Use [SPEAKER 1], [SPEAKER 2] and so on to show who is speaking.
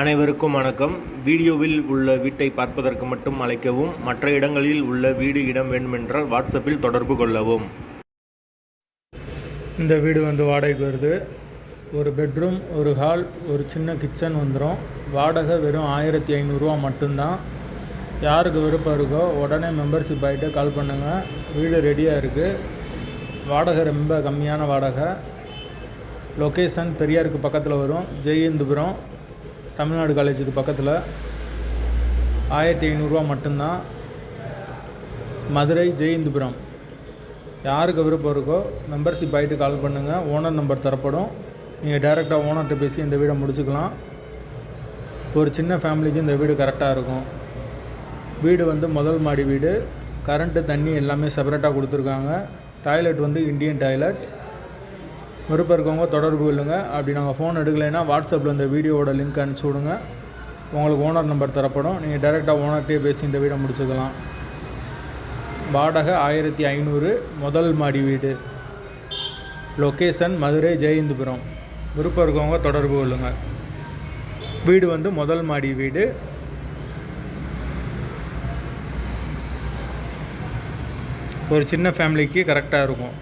[SPEAKER 1] அனைவருக்கும் வணக்கம். வீடியோவில் உள்ள வீட்டை பார்ப்பதற்கு மட்டும் அழைக்கவும் மற்ற இடங்களில் உள்ள வீடு இடம் வேண்டுமென்றால் வாட்ஸ்அப்பில் தொடர்பு கொள்ளவும்.
[SPEAKER 2] இந்த வீடு வந்து வாடகைக்கு வருது. ஒரு பெட்ரூம் ஒரு ஹால் ஒரு சின்ன கிச்சன் வந்துடும் வாடகை வெறும் ஆயிரத்தி ஐநூறுரூவா மட்டும்தான். யாருக்கு விருப்பம் இருக்கோ உடனே மெம்பர்ஷிப் ஆகிட்டு கால் பண்ணுங்கள் வீடு ரெடியாக இருக்குது வாடகை ரொம்ப கம்மியான வாடகை. லொக்கேஷன் பெரியாருக்கு பக்கத்தில் வரும். ஜெயந்தபுரம். தமிழ்நாடு காலேஜுக்கு பக்கத்தில் ஆயிரத்தி ஐநூறுரூவா மட்டும்தான் மதுரை ஜெயந்தபுரம். யாருக்கு விருப்பம் இருக்கோ மெம்பர்ஷிப் ஆகிட்டு கால் பண்ணுங்கள் ஓனர் நம்பர் தரப்படும். நீங்கள் டைரெக்டாக ஓனர்கிட்ட பேசி இந்த வீடை முடிச்சுக்கலாம். ஒரு சின்ன ஃபேமிலிக்கு இந்த வீடு கரெக்டாக இருக்கும். வீடு வந்து முதல் மாடி வீடு. கரண்ட்டு தண்ணி எல்லாமே செப்பரேட்டாக கொடுத்துருக்காங்க. டாய்லெட் வந்து இந்தியன் டாய்லெட் விருப்பம் இருக்கவங்க தொடர்பு கொள்ளுங்க. அப்படி நாங்கள் ஃபோன் எடுக்கலைன்னா வாட்ஸ்அப்பில் இந்த வீடியோவோட லிங்க் அனுப்பிச்சி விடுங்க. உங்களுக்கு ஓனர் நம்பர் தரப்படும். நீங்கள் டைரெக்டாக ஓனர்கிட்டே பேசி இந்த வீடை முடிச்சுக்கலாம். வாடகை ஆயிரத்தி ஐநூறு. முதல் மாடி வீடு. லொக்கேஷன் மதுரை ஜெயந்திபுரம். விருப்பம் இருக்கவங்க தொடர்பு கொள்ளுங்கள் வீடு வந்து முதல் மாடி வீடு. ஒரு சின்ன ஃபேமிலிக்கு கரெக்டாக இருக்கும்.